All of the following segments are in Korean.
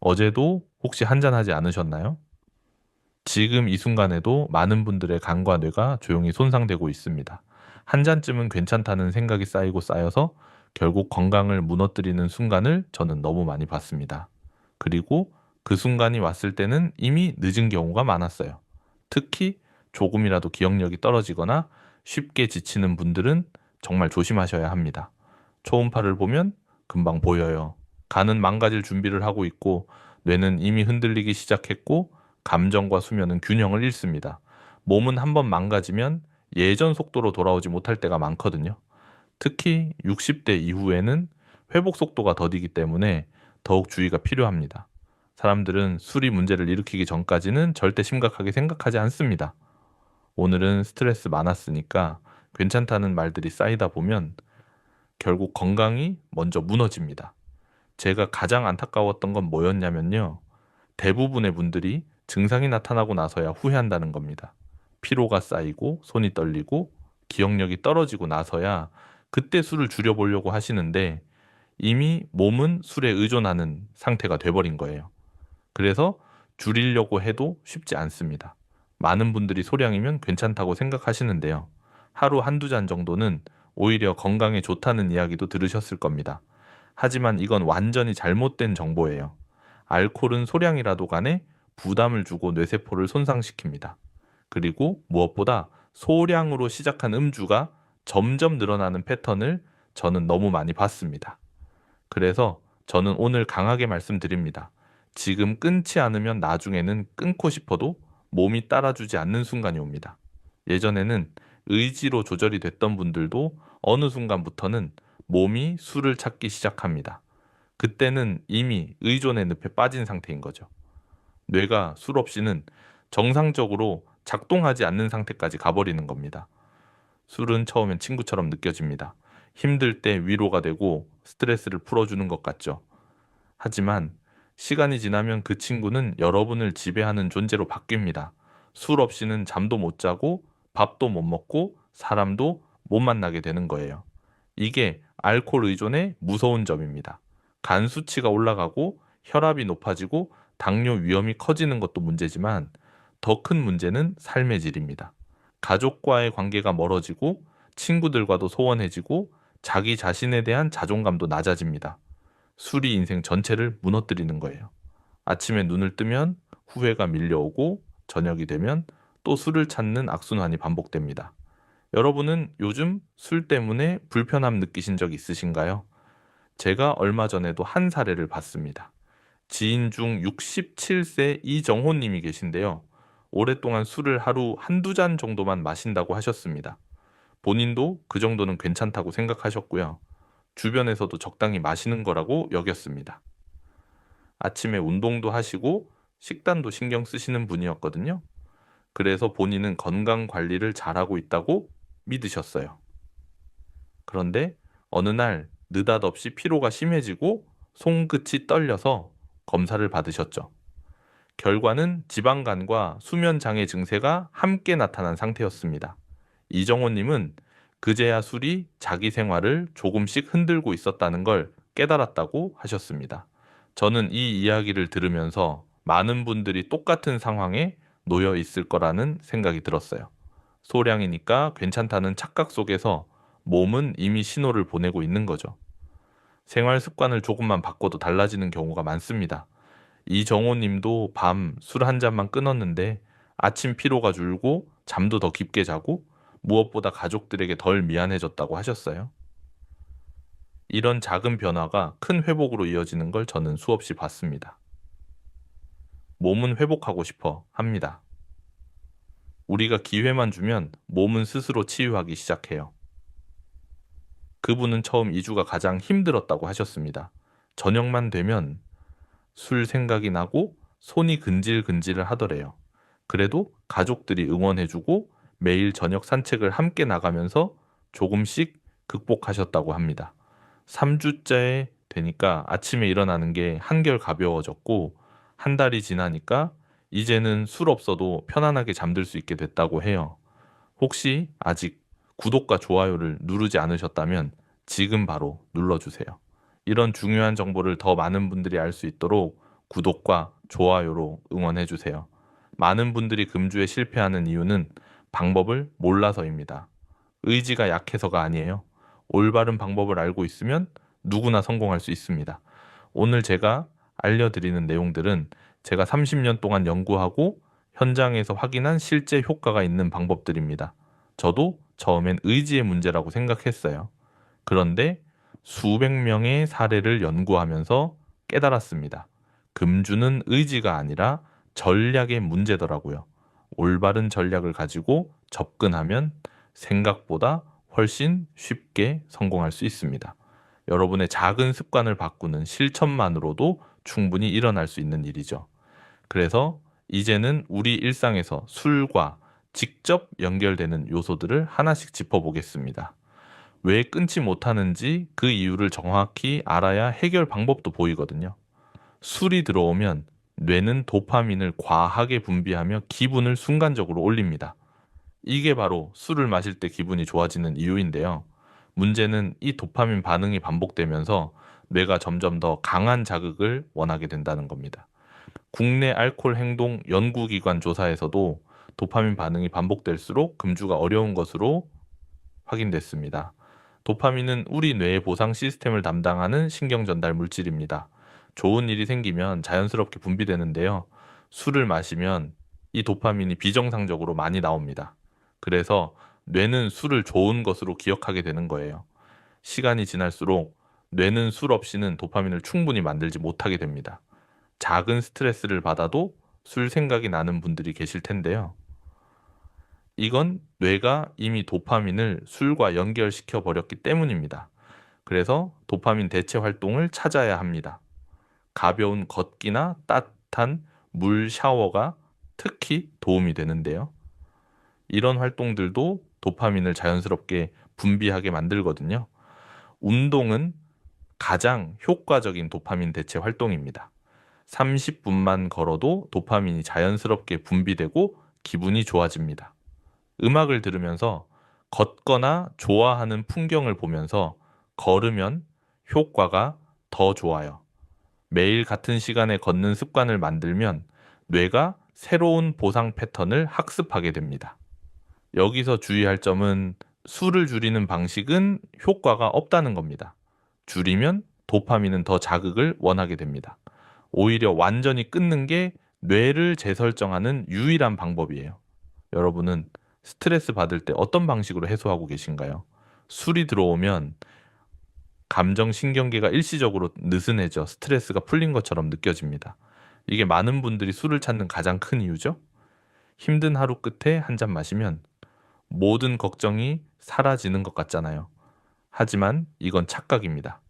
어제도 혹시 한잔하지 않으셨나요? 지금 이 순간에도 많은 분들의 간과 뇌가 조용히 손상되고 있습니다. 한 잔쯤은 괜찮다는 생각이 쌓이고 쌓여서 결국 건강을 무너뜨리는 순간을 저는 너무 많이 봤습니다. 그리고 그 순간이 왔을 때는 이미 늦은 경우가 많았어요. 특히 조금이라도 기억력이 떨어지거나 쉽게 지치는 분들은 정말 조심하셔야 합니다. 초음파를 보면 금방 보여요. 간은 망가질 준비를 하고 있고 뇌는 이미 흔들리기 시작했고 감정과 수면은 균형을 잃습니다. 몸은 한번 망가지면 예전 속도로 돌아오지 못할 때가 많거든요. 특히 60대 이후에는 회복 속도가 더디기 때문에 더욱 주의가 필요합니다. 사람들은 술이 문제를 일으키기 전까지는 절대 심각하게 생각하지 않습니다. 오늘은 스트레스 많았으니까 괜찮다는 말들이 쌓이다 보면 결국 건강이 먼저 무너집니다. 제가 가장 안타까웠던 건 뭐였냐면요. 대부분의 분들이 증상이 나타나고 나서야 후회한다는 겁니다. 피로가 쌓이고 손이 떨리고 기억력이 떨어지고 나서야 그때 술을 줄여보려고 하시는데 이미 몸은 술에 의존하는 상태가 돼버린 거예요. 그래서 줄이려고 해도 쉽지 않습니다. 많은 분들이 소량이면 괜찮다고 생각하시는데요. 하루 한두 잔 정도는 오히려 건강에 좋다는 이야기도 들으셨을 겁니다. 하지만 이건 완전히 잘못된 정보예요. 알코올은 소량이라도 간에 부담을 주고 뇌세포를 손상시킵니다. 그리고 무엇보다 소량으로 시작한 음주가 점점 늘어나는 패턴을 저는 너무 많이 봤습니다. 그래서 저는 오늘 강하게 말씀드립니다. 지금 끊지 않으면 나중에는 끊고 싶어도 몸이 따라주지 않는 순간이 옵니다. 예전에는 의지로 조절이 됐던 분들도 어느 순간부터는 몸이 술을 찾기 시작합니다. 그때는 이미 의존의 늪에 빠진 상태인 거죠. 뇌가 술 없이는 정상적으로 작동하지 않는 상태까지 가버리는 겁니다. 술은 처음엔 친구처럼 느껴집니다. 힘들 때 위로가 되고 스트레스를 풀어주는 것 같죠. 하지만 시간이 지나면 그 친구는 여러분을 지배하는 존재로 바뀝니다. 술 없이는 잠도 못 자고 밥도 못 먹고 사람도 못 만나게 되는 거예요. 이게 알코올 의존의 무서운 점입니다. 간 수치가 올라가고 혈압이 높아지고 당뇨 위험이 커지는 것도 문제지만 더 큰 문제는 삶의 질입니다. 가족과의 관계가 멀어지고 친구들과도 소원해지고 자기 자신에 대한 자존감도 낮아집니다. 술이 인생 전체를 무너뜨리는 거예요. 아침에 눈을 뜨면 후회가 밀려오고 저녁이 되면 또 술을 찾는 악순환이 반복됩니다. 여러분은 요즘 술 때문에 불편함 느끼신 적 있으신가요? 제가 얼마 전에도 한 사례를 봤습니다. 지인 중 67세 이정호 님이 계신데요. 오랫동안 술을 하루 한두 잔 정도만 마신다고 하셨습니다. 본인도 그 정도는 괜찮다고 생각하셨고요. 주변에서도 적당히 마시는 거라고 여겼습니다. 아침에 운동도 하시고 식단도 신경 쓰시는 분이었거든요. 그래서 본인은 건강 관리를 잘하고 있다고 믿으셨어요. 그런데 어느 날 느닷없이 피로가 심해지고 손끝이 떨려서 검사를 받으셨죠. 결과는 지방간과 수면장애 증세가 함께 나타난 상태였습니다. 이정호님은 그제야 술이 자기 생활을 조금씩 흔들고 있었다는 걸 깨달았다고 하셨습니다. 저는 이 이야기를 들으면서 많은 분들이 똑같은 상황에 놓여 있을 거라는 생각이 들었어요. 소량이니까 괜찮다는 착각 속에서 몸은 이미 신호를 보내고 있는 거죠. 생활 습관을 조금만 바꿔도 달라지는 경우가 많습니다. 이정호 님도 밤 술 한 잔만 끊었는데 아침 피로가 줄고 잠도 더 깊게 자고 무엇보다 가족들에게 덜 미안해졌다고 하셨어요. 이런 작은 변화가 큰 회복으로 이어지는 걸 저는 수없이 봤습니다. 몸은 회복하고 싶어 합니다. 우리가 기회만 주면 몸은 스스로 치유하기 시작해요. 그분은 처음 2주가 가장 힘들었다고 하셨습니다. 저녁만 되면 술 생각이 나고 손이 근질근질을 하더래요. 그래도 가족들이 응원해주고 매일 저녁 산책을 함께 나가면서 조금씩 극복하셨다고 합니다. 3주째 되니까 아침에 일어나는 게 한결 가벼워졌고 한 달이 지나니까 이제는 술 없어도 편안하게 잠들 수 있게 됐다고 해요. 혹시 아직 구독과 좋아요를 누르지 않으셨다면 지금 바로 눌러주세요. 이런 중요한 정보를 더 많은 분들이 알 수 있도록 구독과 좋아요로 응원해주세요. 많은 분들이 금주에 실패하는 이유는 방법을 몰라서입니다. 의지가 약해서가 아니에요. 올바른 방법을 알고 있으면 누구나 성공할 수 있습니다. 오늘 제가 알려드리는 내용들은 제가 30년 동안 연구하고 현장에서 확인한 실제 효과가 있는 방법들입니다. 저도 처음엔 의지의 문제라고 생각했어요. 그런데 수백 명의 사례를 연구하면서 깨달았습니다. 금주는 의지가 아니라 전략의 문제더라고요. 올바른 전략을 가지고 접근하면 생각보다 훨씬 쉽게 성공할 수 있습니다. 여러분의 작은 습관을 바꾸는 실천만으로도 충분히 일어날 수 있는 일이죠. 그래서 이제는 우리 일상에서 술과 직접 연결되는 요소들을 하나씩 짚어보겠습니다. 왜 끊지 못하는지 그 이유를 정확히 알아야 해결 방법도 보이거든요. 술이 들어오면 뇌는 도파민을 과하게 분비하며 기분을 순간적으로 올립니다. 이게 바로 술을 마실 때 기분이 좋아지는 이유인데요. 문제는 이 도파민 반응이 반복되면서 뇌가 점점 더 강한 자극을 원하게 된다는 겁니다. 국내 알코올 행동 연구기관 조사에서도 도파민 반응이 반복될수록 금주가 어려운 것으로 확인됐습니다. 도파민은 우리 뇌의 보상 시스템을 담당하는 신경 전달 물질입니다. 좋은 일이 생기면 자연스럽게 분비되는데요. 술을 마시면 이 도파민이 비정상적으로 많이 나옵니다. 그래서 뇌는 술을 좋은 것으로 기억하게 되는 거예요. 시간이 지날수록 뇌는 술 없이는 도파민을 충분히 만들지 못하게 됩니다. 작은 스트레스를 받아도 술 생각이 나는 분들이 계실 텐데요. 이건 뇌가 이미 도파민을 술과 연결시켜 버렸기 때문입니다. 그래서 도파민 대체 활동을 찾아야 합니다. 가벼운 걷기나 따뜻한 물 샤워가 특히 도움이 되는데요. 이런 활동들도 도파민을 자연스럽게 분비하게 만들거든요. 운동은 가장 효과적인 도파민 대체 활동입니다. 30분만 걸어도 도파민이 자연스럽게 분비되고 기분이 좋아집니다. 음악을 들으면서 걷거나 좋아하는 풍경을 보면서 걸으면 효과가 더 좋아요. 매일 같은 시간에 걷는 습관을 만들면 뇌가 새로운 보상 패턴을 학습하게 됩니다. 여기서 주의할 점은 술을 줄이는 방식은 효과가 없다는 겁니다. 줄이면 도파민은 더 자극을 원하게 됩니다. 오히려 완전히 끊는 게 뇌를 재설정하는 유일한 방법이에요. 여러분은 스트레스 받을 때 어떤 방식으로 해소하고 계신가요? 술이 들어오면 감정 신경계가 일시적으로 느슨해져 스트레스가 풀린 것처럼 느껴집니다. 이게 많은 분들이 술을 찾는 가장 큰 이유죠. 힘든 하루 끝에 한 잔 마시면 모든 걱정이 사라지는 것 같잖아요. 하지만 이건 착각입니다.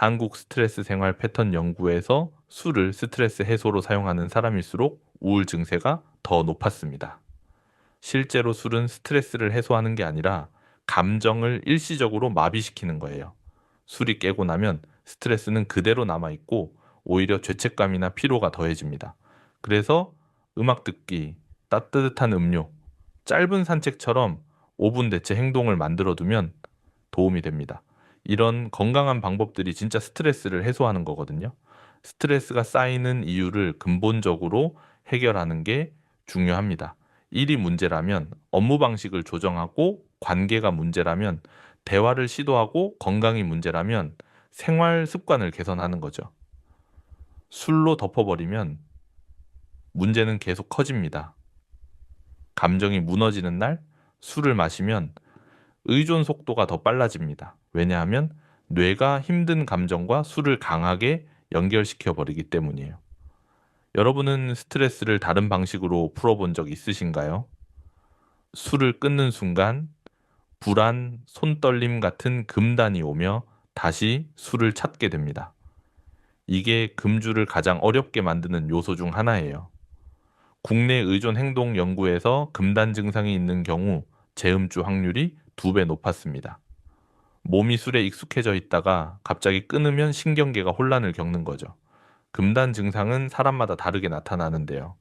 한국 스트레스 생활 패턴 연구에서 술을 스트레스 해소로 사용하는 사람일수록 우울 증세가 더 높았습니다. 실제로 술은 스트레스를 해소하는 게 아니라 감정을 일시적으로 마비시키는 거예요. 술이 깨고 나면 스트레스는 그대로 남아있고 오히려 죄책감이나 피로가 더해집니다. 그래서 음악 듣기, 따뜻한 음료, 짧은 산책처럼 5분 대체 행동을 만들어 두면 도움이 됩니다. 이런 건강한 방법들이 진짜 스트레스를 해소하는 거거든요. 스트레스가 쌓이는 이유를 근본적으로 해결하는 게 중요합니다. 일이 문제라면 업무 방식을 조정하고 관계가 문제라면 대화를 시도하고 건강이 문제라면 생활 습관을 개선하는 거죠. 술로 덮어버리면 문제는 계속 커집니다. 감정이 무너지는 날 술을 마시면 의존 속도가 더 빨라집니다. 왜냐하면 뇌가 힘든 감정과 술을 강하게 연결시켜 버리기 때문이에요. 여러분은 스트레스를 다른 방식으로 풀어본 적 있으신가요? 술을 끊는 순간 불안, 손떨림 같은 금단이 오며 다시 술을 찾게 됩니다. 이게 금주를 가장 어렵게 만드는 요소 중 하나예요. 국내 의존 행동 연구에서 금단 증상이 있는 경우 재음주 확률이 두 배 높았습니다. 몸이 술에 익숙해져 있다가 갑자기 끊으면 신경계가 혼란을 겪는 거죠. 금단 증상은 사람마다 다르게 나타나는데요.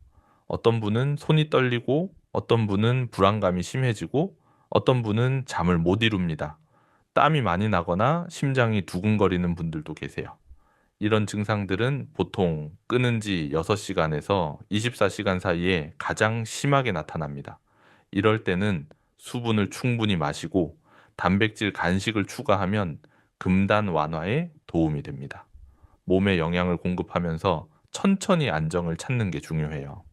어떤 분은 손이 떨리고 어떤 분은 불안감이 심해지고 어떤 분은 잠을 못 이룹니다. 땀이 많이 나거나 심장이 두근거리는 분들도 계세요. 이런 증상들은 보통 끊은 지 6시간에서 24시간 사이에 가장 심하게 나타납니다. 이럴 때는 수분을 충분히 마시고 단백질 간식을 추가하면 금단 완화에 도움이 됩니다. 몸에 영양을 공급하면서 천천히 안정을 찾는 게 중요해요.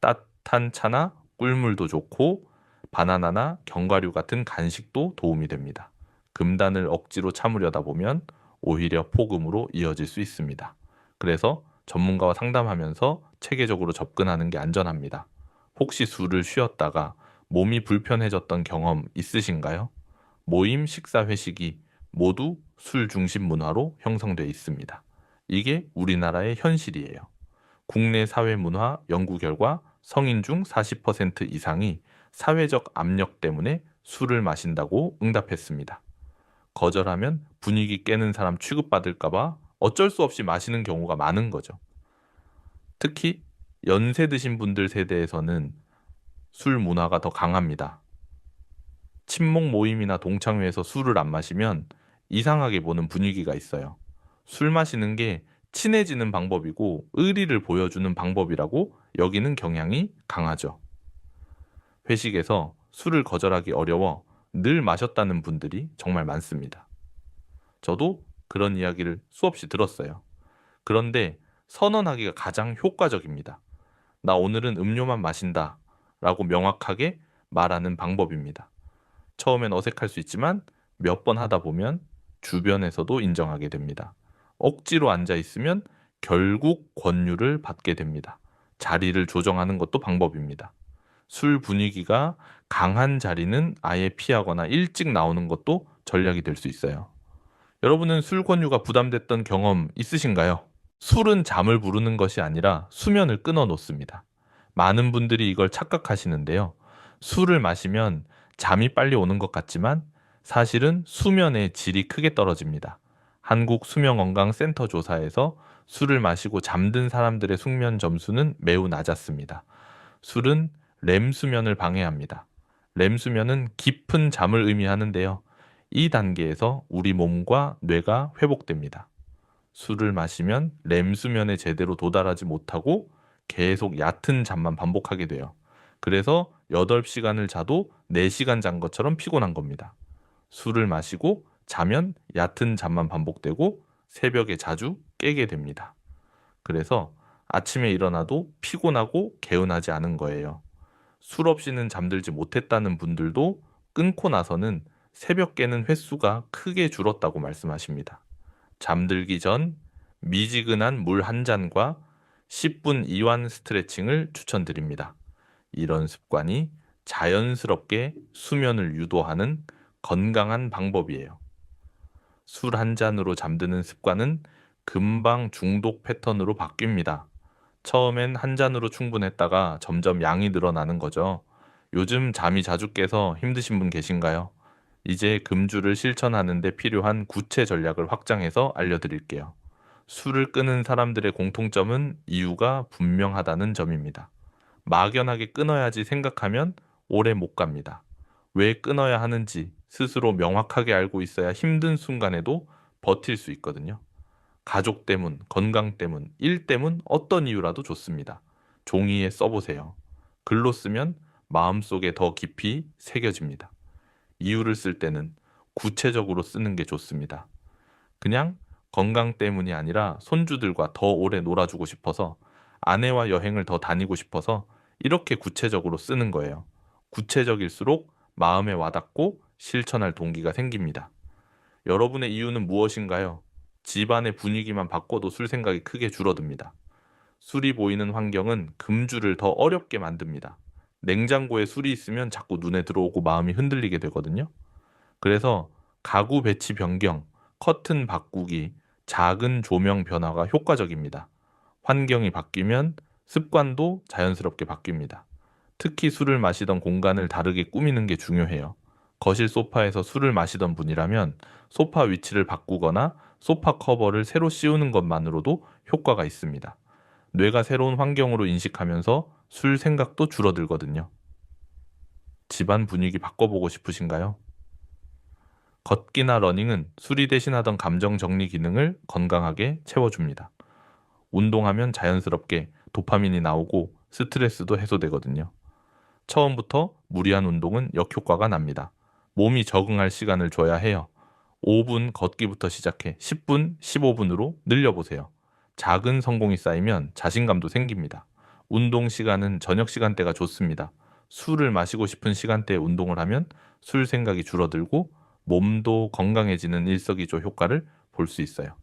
따뜻한 차나 꿀물도 좋고 바나나나 견과류 같은 간식도 도움이 됩니다. 금단을 억지로 참으려다 보면 오히려 폭음으로 이어질 수 있습니다. 그래서 전문가와 상담하면서 체계적으로 접근하는 게 안전합니다. 혹시 술을 쉬었다가 몸이 불편해졌던 경험 있으신가요? 모임, 식사, 회식이 모두 술 중심 문화로 형성되어 있습니다. 이게 우리나라의 현실이에요. 국내 사회 문화 연구 결과 성인 중 40% 이상이 사회적 압력 때문에 술을 마신다고 응답했습니다. 거절하면 분위기 깨는 사람 취급받을까봐 어쩔 수 없이 마시는 경우가 많은 거죠. 특히 연세 드신 분들 세대에서는 술 문화가 더 강합니다. 친목 모임이나 동창회에서 술을 안 마시면 이상하게 보는 분위기가 있어요. 술 마시는 게 친해지는 방법이고 의리를 보여주는 방법이라고 여기는 경향이 강하죠. 회식에서 술을 거절하기 어려워 늘 마셨다는 분들이 정말 많습니다. 저도 그런 이야기를 수없이 들었어요. 그런데 선언하기가 가장 효과적입니다. 나 오늘은 음료만 마신다 라고 명확하게 말하는 방법입니다. 처음엔 어색할 수 있지만 몇 번 하다 보면 주변에서도 인정하게 됩니다. 억지로 앉아 있으면 결국 권유를 받게 됩니다. 자리를 조정하는 것도 방법입니다. 술 분위기가 강한 자리는 아예 피하거나 일찍 나오는 것도 전략이 될 수 있어요. 여러분은 술 권유가 부담됐던 경험 있으신가요? 술은 잠을 부르는 것이 아니라 수면을 끊어 놓습니다. 많은 분들이 이걸 착각하시는데요. 술을 마시면 잠이 빨리 오는 것 같지만 사실은 수면의 질이 크게 떨어집니다. 한국 수면건강센터 조사에서 술을 마시고 잠든 사람들의 숙면 점수는 매우 낮았습니다. 술은 렘 수면을 방해합니다. 렘 수면은 깊은 잠을 의미하는데요. 이 단계에서 우리 몸과 뇌가 회복됩니다. 술을 마시면 렘 수면에 제대로 도달하지 못하고 계속 얕은 잠만 반복하게 돼요. 그래서 8시간을 자도 4시간 잔 것처럼 피곤한 겁니다. 술을 마시고 자면 얕은 잠만 반복되고 새벽에 자주 깨게 됩니다. 그래서 아침에 일어나도 피곤하고 개운하지 않은 거예요. 술 없이는 잠들지 못했다는 분들도 끊고 나서는 새벽 깨는 횟수가 크게 줄었다고 말씀하십니다. 잠들기 전 미지근한 물 한 잔과 10분 이완 스트레칭을 추천드립니다. 이런 습관이 자연스럽게 수면을 유도하는 건강한 방법이에요. 술 한 잔으로 잠드는 습관은 금방 중독 패턴으로 바뀝니다. 처음엔 한 잔으로 충분했다가 점점 양이 늘어나는 거죠. 요즘 잠이 자주 깨서 힘드신 분 계신가요? 이제 금주를 실천하는 데 필요한 구체 전략을 확장해서 알려드릴게요. 술을 끊은 사람들의 공통점은 이유가 분명하다는 점입니다. 막연하게 끊어야지 생각하면 오래 못 갑니다. 왜 끊어야 하는지 스스로 명확하게 알고 있어야 힘든 순간에도 버틸 수 있거든요. 가족 때문, 건강 때문, 일 때문 어떤 이유라도 좋습니다. 종이에 써보세요. 글로 쓰면 마음속에 더 깊이 새겨집니다. 이유를 쓸 때는 구체적으로 쓰는 게 좋습니다. 그냥 건강 때문이 아니라 손주들과 더 오래 놀아주고 싶어서 아내와 여행을 더 다니고 싶어서 이렇게 구체적으로 쓰는 거예요. 구체적일수록 마음에 와닿고 실천할 동기가 생깁니다. 여러분의 이유는 무엇인가요? 집안의 분위기만 바꿔도 술 생각이 크게 줄어듭니다. 술이 보이는 환경은 금주를 더 어렵게 만듭니다. 냉장고에 술이 있으면 자꾸 눈에 들어오고 마음이 흔들리게 되거든요. 그래서 가구 배치 변경, 커튼 바꾸기, 작은 조명 변화가 효과적입니다. 환경이 바뀌면 습관도 자연스럽게 바뀝니다. 특히 술을 마시던 공간을 다르게 꾸미는 게 중요해요. 거실 소파에서 술을 마시던 분이라면 소파 위치를 바꾸거나 소파 커버를 새로 씌우는 것만으로도 효과가 있습니다. 뇌가 새로운 환경으로 인식하면서 술 생각도 줄어들거든요. 집안 분위기 바꿔보고 싶으신가요? 걷기나 러닝은 술이 대신하던 감정 정리 기능을 건강하게 채워줍니다. 운동하면 자연스럽게 도파민이 나오고 스트레스도 해소되거든요. 처음부터 무리한 운동은 역효과가 납니다. 몸이 적응할 시간을 줘야 해요. 5분 걷기부터 시작해 10분, 15분으로 늘려보세요. 작은 성공이 쌓이면 자신감도 생깁니다. 운동 시간은 저녁 시간대가 좋습니다. 술을 마시고 싶은 시간대에 운동을 하면 술 생각이 줄어들고 몸도 건강해지는 일석이조 효과를 볼 수 있어요.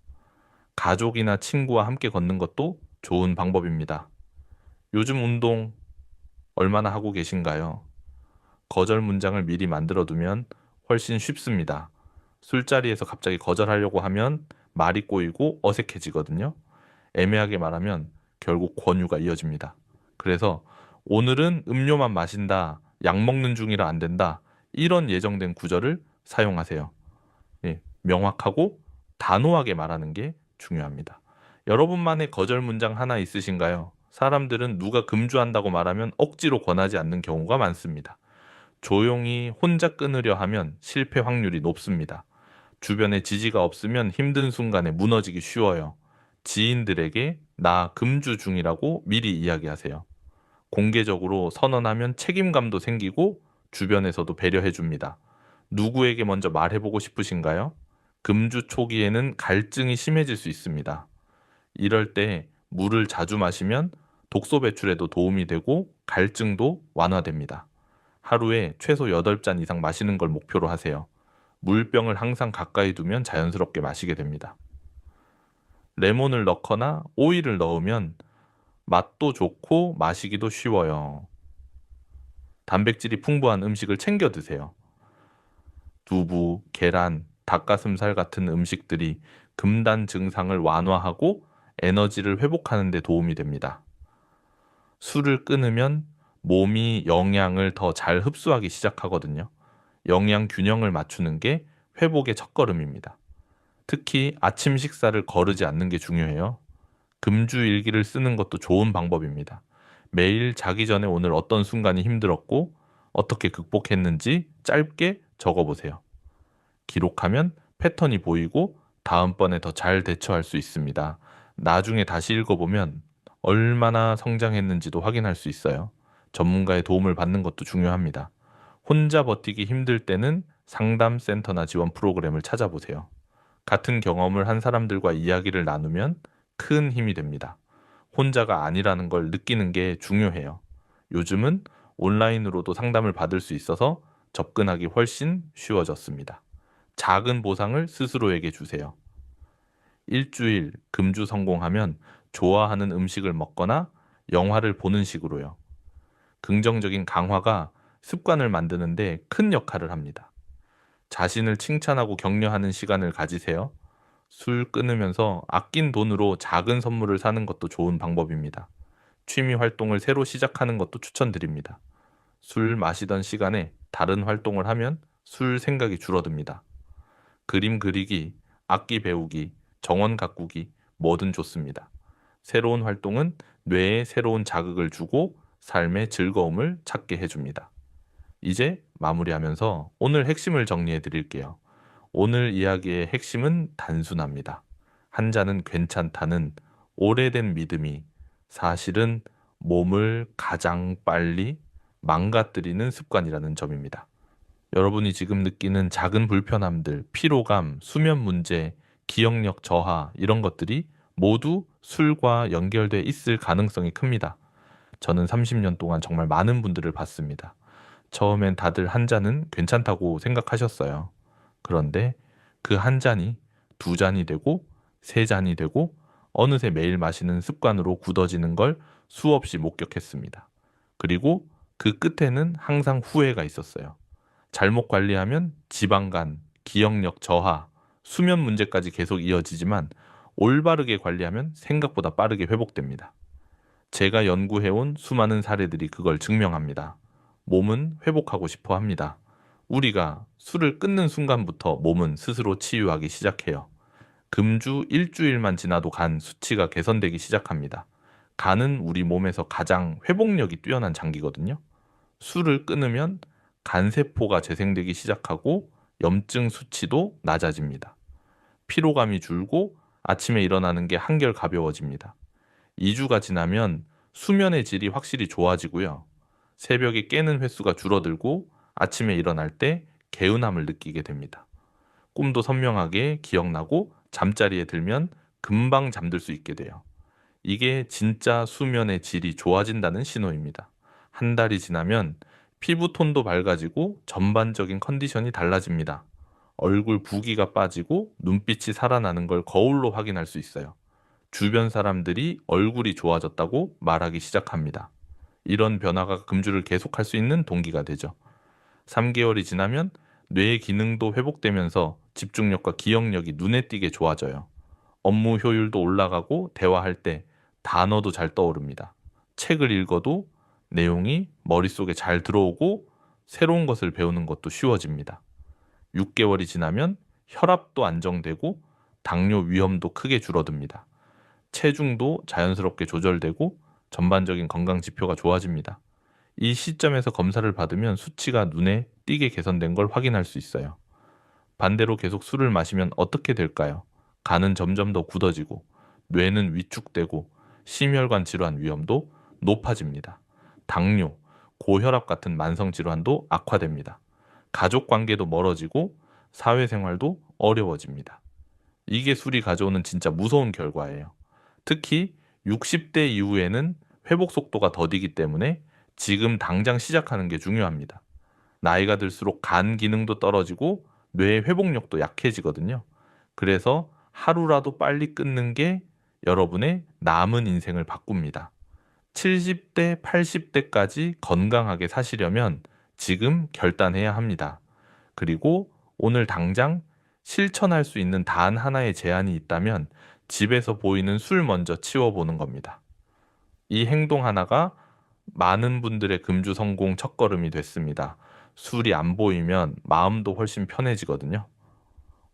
가족이나 친구와 함께 걷는 것도 좋은 방법입니다. 요즘 운동 얼마나 하고 계신가요? 거절 문장을 미리 만들어 두면 훨씬 쉽습니다. 술자리에서 갑자기 거절하려고 하면 말이 꼬이고 어색해지거든요. 애매하게 말하면 결국 권유가 이어집니다. 그래서 오늘은 음료만 마신다, 약 먹는 중이라 안 된다, 이런 예정된 구절을 사용하세요. 예, 명확하고 단호하게 말하는 게 중요합니다. 여러분만의 거절 문장 하나 있으신가요? 사람들은 누가 금주한다고 말하면 억지로 권하지 않는 경우가 많습니다. 조용히 혼자 끊으려 하면 실패 확률이 높습니다. 주변에 지지가 없으면 힘든 순간에 무너지기 쉬워요. 지인들에게 나 금주 중이라고 미리 이야기하세요. 공개적으로 선언하면 책임감도 생기고 주변에서도 배려해 줍니다. 누구에게 먼저 말해보고 싶으신가요? 금주 초기에는 갈증이 심해질 수 있습니다. 이럴 때 물을 자주 마시면 독소 배출에도 도움이 되고 갈증도 완화됩니다. 하루에 최소 8잔 이상 마시는 걸 목표로 하세요. 물병을 항상 가까이 두면 자연스럽게 마시게 됩니다. 레몬을 넣거나 오일을 넣으면 맛도 좋고 마시기도 쉬워요. 단백질이 풍부한 음식을 챙겨 드세요. 두부, 계란, 닭가슴살 같은 음식들이 금단 증상을 완화하고 에너지를 회복하는 데 도움이 됩니다. 술을 끊으면 몸이 영양을 더 잘 흡수하기 시작하거든요. 영양 균형을 맞추는 게 회복의 첫걸음입니다. 특히 아침 식사를 거르지 않는 게 중요해요. 금주 일기를 쓰는 것도 좋은 방법입니다. 매일 자기 전에 오늘 어떤 순간이 힘들었고 어떻게 극복했는지 짧게 적어보세요. 기록하면 패턴이 보이고 다음번에 더 잘 대처할 수 있습니다. 나중에 다시 읽어보면 얼마나 성장했는지도 확인할 수 있어요. 전문가의 도움을 받는 것도 중요합니다. 혼자 버티기 힘들 때는 상담센터나 지원 프로그램을 찾아보세요. 같은 경험을 한 사람들과 이야기를 나누면 큰 힘이 됩니다. 혼자가 아니라는 걸 느끼는 게 중요해요. 요즘은 온라인으로도 상담을 받을 수 있어서 접근하기 훨씬 쉬워졌습니다. 작은 보상을 스스로에게 주세요. 일주일 금주 성공하면 좋아하는 음식을 먹거나 영화를 보는 식으로요. 긍정적인 강화가 습관을 만드는데 큰 역할을 합니다. 자신을 칭찬하고 격려하는 시간을 가지세요. 술 끊으면서 아낀 돈으로 작은 선물을 사는 것도 좋은 방법입니다. 취미 활동을 새로 시작하는 것도 추천드립니다. 술 마시던 시간에 다른 활동을 하면 술 생각이 줄어듭니다. 그림 그리기, 악기 배우기, 정원 가꾸기, 뭐든 좋습니다. 새로운 활동은 뇌에 새로운 자극을 주고 삶의 즐거움을 찾게 해줍니다. 이제 마무리하면서 오늘 핵심을 정리해 드릴게요. 오늘 이야기의 핵심은 단순합니다. 한 잔은 괜찮다는 오래된 믿음이 사실은 몸을 가장 빨리 망가뜨리는 습관이라는 점입니다. 여러분이 지금 느끼는 작은 불편함들, 피로감, 수면 문제, 기억력 저하, 이런 것들이 모두 술과 연결돼 있을 가능성이 큽니다. 저는 30년 동안 정말 많은 분들을 봤습니다. 처음엔 다들 한 잔은 괜찮다고 생각하셨어요. 그런데 그 한 잔이 두 잔이 되고 세 잔이 되고 어느새 매일 마시는 습관으로 굳어지는 걸 수없이 목격했습니다. 그리고 그 끝에는 항상 후회가 있었어요. 잘못 관리하면 지방간, 기억력 저하, 수면 문제까지 계속 이어지지만 올바르게 관리하면 생각보다 빠르게 회복됩니다. 제가 연구해온 수많은 사례들이 그걸 증명합니다. 몸은 회복하고 싶어 합니다. 우리가 술을 끊는 순간부터 몸은 스스로 치유하기 시작해요. 금주 일주일만 지나도 간 수치가 개선되기 시작합니다. 간은 우리 몸에서 가장 회복력이 뛰어난 장기거든요. 술을 끊으면 간세포가 재생되기 시작하고 염증 수치도 낮아집니다. 피로감이 줄고 아침에 일어나는 게 한결 가벼워집니다. 2주가 지나면 수면의 질이 확실히 좋아지고요. 새벽에 깨는 횟수가 줄어들고 아침에 일어날 때 개운함을 느끼게 됩니다. 꿈도 선명하게 기억나고 잠자리에 들면 금방 잠들 수 있게 돼요. 이게 진짜 수면의 질이 좋아진다는 신호입니다. 한 달이 지나면 피부 톤도 밝아지고 전반적인 컨디션이 달라집니다. 얼굴 부기가 빠지고 눈빛이 살아나는 걸 거울로 확인할 수 있어요. 주변 사람들이 얼굴이 좋아졌다고 말하기 시작합니다. 이런 변화가 금주를 계속할 수 있는 동기가 되죠. 3개월이 지나면 뇌의 기능도 회복되면서 집중력과 기억력이 눈에 띄게 좋아져요. 업무 효율도 올라가고 대화할 때 단어도 잘 떠오릅니다. 책을 읽어도 내용이 머릿속에 잘 들어오고 새로운 것을 배우는 것도 쉬워집니다. 6개월이 지나면 혈압도 안정되고 당뇨 위험도 크게 줄어듭니다. 체중도 자연스럽게 조절되고 전반적인 건강 지표가 좋아집니다. 이 시점에서 검사를 받으면 수치가 눈에 띄게 개선된 걸 확인할 수 있어요. 반대로 계속 술을 마시면 어떻게 될까요? 간은 점점 더 굳어지고 뇌는 위축되고 심혈관 질환 위험도 높아집니다. 당뇨, 고혈압 같은 만성 질환도 악화됩니다. 가족 관계도 멀어지고 사회생활도 어려워집니다. 이게 술이 가져오는 진짜 무서운 결과예요. 특히 60대 이후에는 회복 속도가 더디기 때문에 지금 당장 시작하는 게 중요합니다. 나이가 들수록 간 기능도 떨어지고 뇌 회복력도 약해지거든요. 그래서 하루라도 빨리 끊는 게 여러분의 남은 인생을 바꿉니다. 70대, 80대까지 건강하게 사시려면 지금 결단해야 합니다. 그리고 오늘 당장 실천할 수 있는 단 하나의 제안이 있다면 집에서 보이는 술 먼저 치워보는 겁니다. 이 행동 하나가 많은 분들의 금주 성공 첫걸음이 됐습니다. 술이 안 보이면 마음도 훨씬 편해지거든요.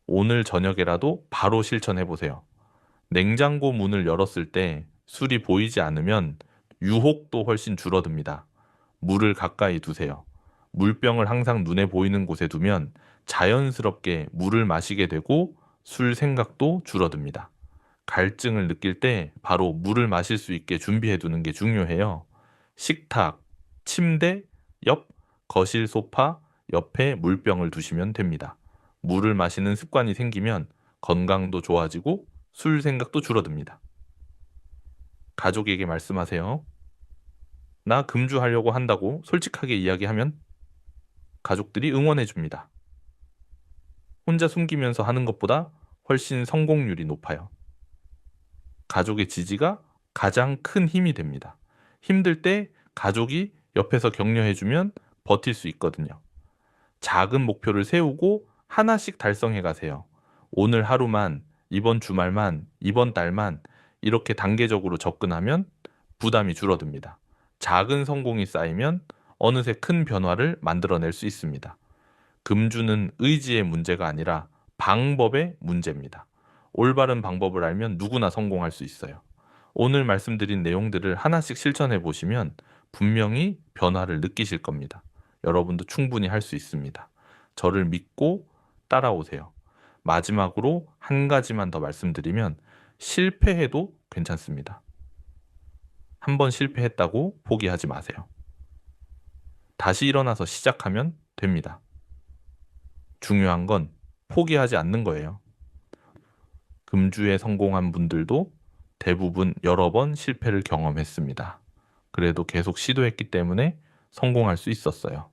오늘 저녁에라도 바로 실천해 보세요. 냉장고 문을 열었을 때 술이 보이지 않으면 유혹도 훨씬 줄어듭니다. 물을 가까이 두세요. 물병을 항상 눈에 보이는 곳에 두면 자연스럽게 물을 마시게 되고 술 생각도 줄어듭니다. 갈증을 느낄 때 바로 물을 마실 수 있게 준비해 두는 게 중요해요. 식탁, 침대, 옆, 거실 소파 옆에 물병을 두시면 됩니다. 물을 마시는 습관이 생기면 건강도 좋아지고 술 생각도 줄어듭니다. 가족에게 말씀하세요. 나 금주하려고 한다고 솔직하게 이야기하면 가족들이 응원해 줍니다. 혼자 숨기면서 하는 것보다 훨씬 성공률이 높아요. 가족의 지지가 가장 큰 힘이 됩니다. 힘들 때 가족이 옆에서 격려해 주면 버틸 수 있거든요. 작은 목표를 세우고 하나씩 달성해 가세요. 오늘 하루만, 이번 주말만, 이번 달만 이렇게 단계적으로 접근하면 부담이 줄어듭니다. 작은 성공이 쌓이면 어느새 큰 변화를 만들어낼 수 있습니다. 금주는 의지의 문제가 아니라 방법의 문제입니다. 올바른 방법을 알면 누구나 성공할 수 있어요. 오늘 말씀드린 내용들을 하나씩 실천해 보시면 분명히 변화를 느끼실 겁니다. 여러분도 충분히 할 수 있습니다. 저를 믿고 따라오세요. 마지막으로 한 가지만 더 말씀드리면 실패해도 괜찮습니다. 한번 실패했다고 포기하지 마세요. 다시 일어나서 시작하면 됩니다. 중요한 건 포기하지 않는 거예요. 금주에 성공한 분들도 대부분 여러 번 실패를 경험했습니다. 그래도 계속 시도했기 때문에 성공할 수 있었어요.